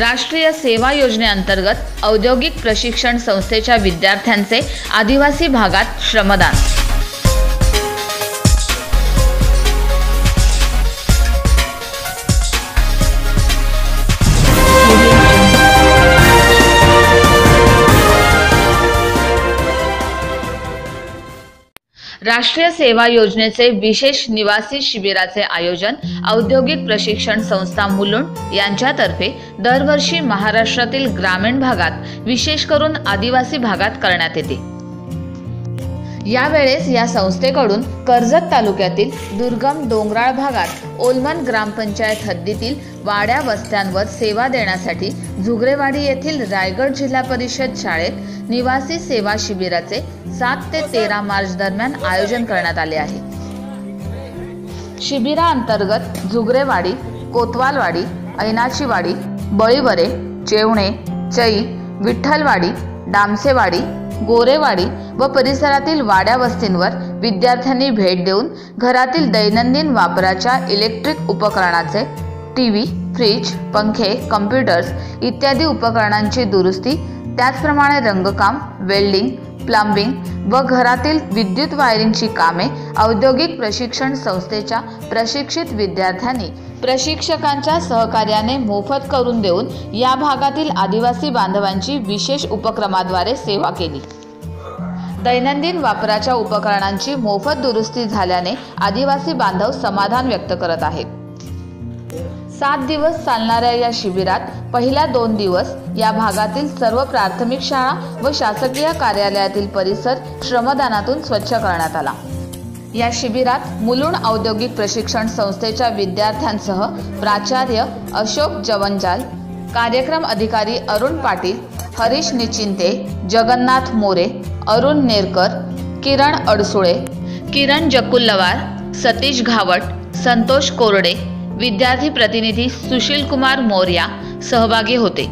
राष्ट्रीय सेवा योजनेअंतर्गत औद्योगिक प्रशिक्षण संस्थेच्या विद्यार्थ्यांचे आदिवासी भागात श्रमदान. राष्ट्रीय सेवा योजनेचे विशेष निवासी शिबिराचे आयोजन औद्योगिक प्रशिक्षण संस्था मुलुंड यांच्यातर्फे दरवर्षी महाराष्ट्रातील ग्रामीण भागात विशेष करून आदिवासी भागात करण्यात येते. यावेळेस या संस्थेकडून कर्जत तालुक्यातील दुर्गम डोंगराळ भागात ओलमन ग्रामपंचायत हद्दीतील वाड्या वस्त्यांवर सेवा देण्यासाठी झुगरेवाडी येथील रायगड जिल्हा परिषद शाळेत निवासी सेवा शिबिराचे सात ते तेरा मार्च दरम्यान आयोजन करण्यात आले आहे. शिबिराअंतर्गत झुगरेवाडी कोतवालवाडी ऐनाचीवाडी बळीवरे चेवणे चई विठ्ठलवाडी डामसेवाडी गोरेवाडी व परिसरातील वाड्या वस्तींवर विद्यार्थ्यांनी भेट देऊन घरातील दैनंदिन वापराच्या इलेक्ट्रिक उपकरणाचे टी व्ही फ्रीज पंखे कम्प्युटर्स इत्यादी उपकरणांची दुरुस्ती त्याचप्रमाणे रंगकाम वेल्डिंग प्लंबिंग व घरातील विद्युत वायरिंगची कामे औद्योगिक प्रशिक्षण संस्थेच्या प्रशिक्षित विद्यार्थ्यांनी प्रशिक्षकांच्या सहकार्याने मोफत करून देऊन या भागातील आदिवासी बांधवांची विशेष उपक्रमाद्वारे सेवा केली. दैनंदिन वापराच्या उपकरणांची मोफत दुरुस्ती झाल्याने आदिवासी बांधव समाधान व्यक्त करत आहेत. सात दिवस चालणाऱ्या या शिबिरात पहिल्या दोन दिवस या भागातील सर्व प्राथमिक शाळा व शासकीय कार्यालयातील परिसर श्रमदानातून स्वच्छ करण्यात आला. या शिबिरात मुलुंड औद्योगिक प्रशिक्षण संस्थेच्या विद्यार्थ्यांसह प्राचार्य अशोक जवंजाल कार्यक्रम अधिकारी अरुण पाटील हरीश निचिंते जगन्नाथ मोरे अरुण नेरकर किरण अडसुळे किरण जकुल्लवार सतीश घावट संतोष कोरडे विद्यार्थी प्रतिनिधी सुशील कुमार मोर्या सहभागी होते.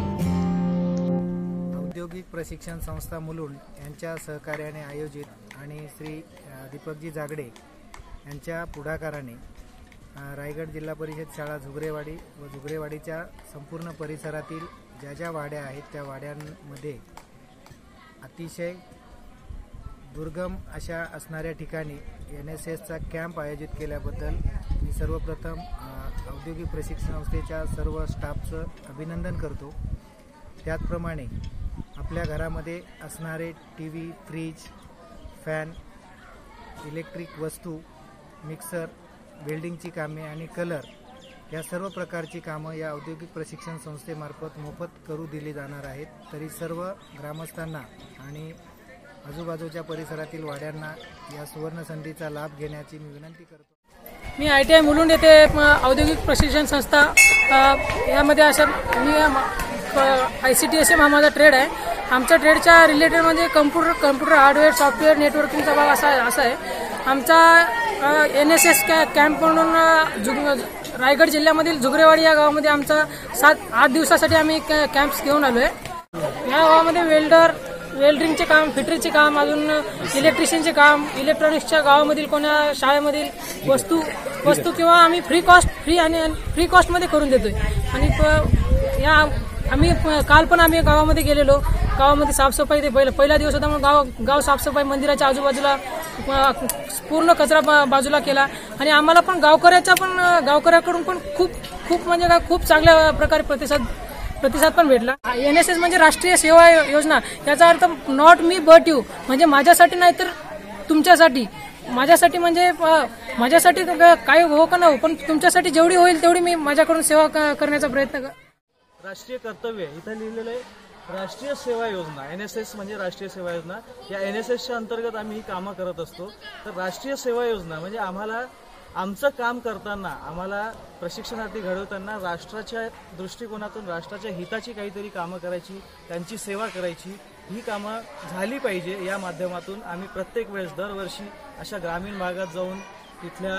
औद्योगिक प्रशिक्षण संस्था मुलुंड यांच्या सहकार्याने आयोजित आणि श्री दीपकजी जागडे यांच्या पुढाकाराने रायगड जिल्हा परिषद शाळा झुगरेवाडी व झुगरेवाडीच्या संपूर्ण परिसरातील ज्या ज्या वाड्या आहेत त्या वाड्यांमध्ये अतिशय दुर्गम अशा असणाऱ्या ठिकाणी एन एस एसचा कॅम्प आयोजित केल्याबद्दल मी सर्वप्रथम औद्योगिक प्रशिक्षण संस्थेच्या सर्व स्टाफचं अभिनंदन करतो. त्याचप्रमाणे आपल्या घरामध्ये असणारे T V fridge fan electric वस्तू मिक्सर वेल्डिंगची कामे आणि कलर या सर्व प्रकारची कामं या औद्योगिक प्रशिक्षण संस्थेमार्फत मोफत करू दिली जाणार आहेत. तरी सर्व ग्रामस्थांना आणि आजूबाजूच्या परिसरातील वाड्यांना या सुवर्णसंधीचा लाभ घेण्याची मी विनंती करतो. मी आय टी आय मुलुंड येथे औद्योगिक प्रशिक्षण संस्था यामध्ये अशा मी I C T S M हा माझा ट्रेड आहे आमच्या ट्रेडच्या रिलेटेडमध्ये कम्प्युटर कम्प्युटर हार्डवेअर सॉफ्टवेअर नेटवर्किंगचा भाग असा असा आहे. आमचा एन एस एस कॅ कॅम्प म्हणून जुग रायगड जिल्ह्यामधील झुगरेवाडी या गावामध्ये आमचा सात आठ दिवसासाठी आम्ही कॅम्प्स घेऊन आलो आहे या गावामध्ये वेल्डर वेल्डिंगचे काम फिटरीचे काम अजून इलेक्ट्रिशियनचे काम इलेक्ट्रॉनिक्सच्या गावामधील कोणा शाळेमधील वस्तू वस्तू किंवा आम्ही फ्री कॉस्ट फ्री आणि फ्री कॉस्टमध्ये करून देतोय. आणि प- या आम्ही काल पण आम्ही गावामध्ये गेलेलो. गावामध्ये साफसफाई ते पहिला पहिला दिवस होता मग गाव गाव साफसफाई मंदिराच्या आजूबाजूला पूर्ण कचरा बा- बाजूला केला. आणि आम्हाला पण गावकऱ्याचा पण गावकऱ्याकडून पण खूप खूप म्हणजे काय खूप चांगल्या प्रकारे प्रतिसाद प्रतिसाद पण भेटला. एन एस एस म्हणजे राष्ट्रीय सेवा योजना. याचा अर्थ नॉट मी बट यू. म्हणजे माझ्यासाठी नाही तर तुमच्यासाठी. माझ्यासाठी म्हणजे माझ्यासाठी काय हो का नाही हो पण तुमच्यासाठी जेवढी होईल तेवढी मी माझ्याकडून सेवा क- करण्याचा प्रयत्न कर राष्ट्रीय कर्तव्य इथं लिहिलेलं आहे राष्ट्रीय सेवा योजना एन एस एस म्हणजे राष्ट्रीय सेवा योजना. या एन एस एसच्या अंतर्गत आम्ही ही कामं करत असतो. तर राष्ट्रीय सेवा योजना म्हणजे आम्हाला आमचं काम करताना आम्हाला प्रशिक्षणार्थी घडवताना राष्ट्राच्या दृष्टिकोनातून राष्ट्राच्या हिताची काहीतरी कामं करायची त्यांची सेवा करायची ही कामं झाली पाहिजे या माध्यमातून आम्ही प्रत्येक वेळेस दरवर्षी अशा ग्रामीण भागात जाऊन तिथल्या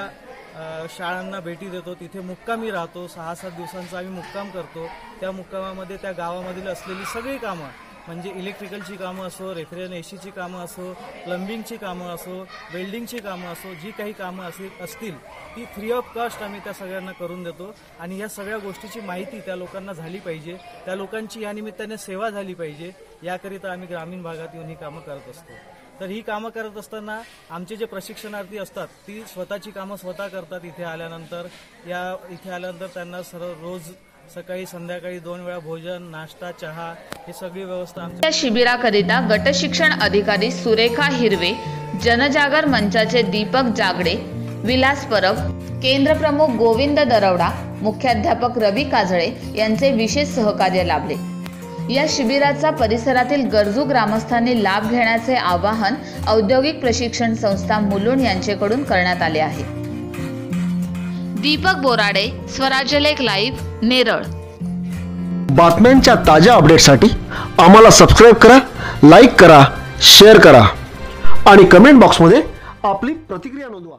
शाळांना भेटी देतो तिथे मुक्कामी राहतो सहा सात दिवसांचा आम्ही मुक्काम करतो. त्या मुक्कामामध्ये त्या गावामधील असलेली सगळी कामं म्हणजे इलेक्ट्रिकलची कामं असो रेफ्रिजरेशन एसीची कामं असो प्लंबिंगची कामं असो वेल्डिंगची कामं असो जी काही कामं असतील असतील ती फ्री ऑफ कॉस्ट आम्ही त्या सगळ्यांना करून देतो. आणि या सगळ्या गोष्टीची माहिती त्या लोकांना झाली पाहिजे. त्या लोकांची या निमित्ताने सेवा झाली पाहिजे. याकरिता आम्ही ग्रामीण भागात येऊन ही कामं करत असतो. तर ही कामं करत असताना आमचे जे प्रशिक्षणार्थी असतात ती स्वतःची कामं स्वतः करतात इथे आल्यानंतर. या इथे आल्यानंतर त्यांना सर्व रोज सकाळी संध्याकाळी दोन वेळा भोजन नाश्ता चहा ही सगळी व्यवस्था या शिबिराकरिता गटशिक्षण अधिकारी सुरेखा हिरवे जनजागर मंचाचे दीपक जागडे विलास परब केंद्रप्रमुख गोविंद दरवडा मुख्याध्यापक रवी काजळे यांचे विशेष सहकार्य लाभले. या शिबिराचा परिसरातील गरजू ग्रामस्थांनी लाभ घेण्याचे आवाहन औद्योगिक प्रशिक्षण संस्था मुलुंड यांचेकडून करण्यात आले आहे. दीपक बोराडे स्वराज्यलेख लाईव्ह नेरळ. बातम्यांच्या ताज्या अपडेटसाठी आम्हाला सबस्क्राईब करा लाईक करा शेअर करा आणि कमेंट बॉक्समध्ये आपली प्रतिक्रिया नोंदवा.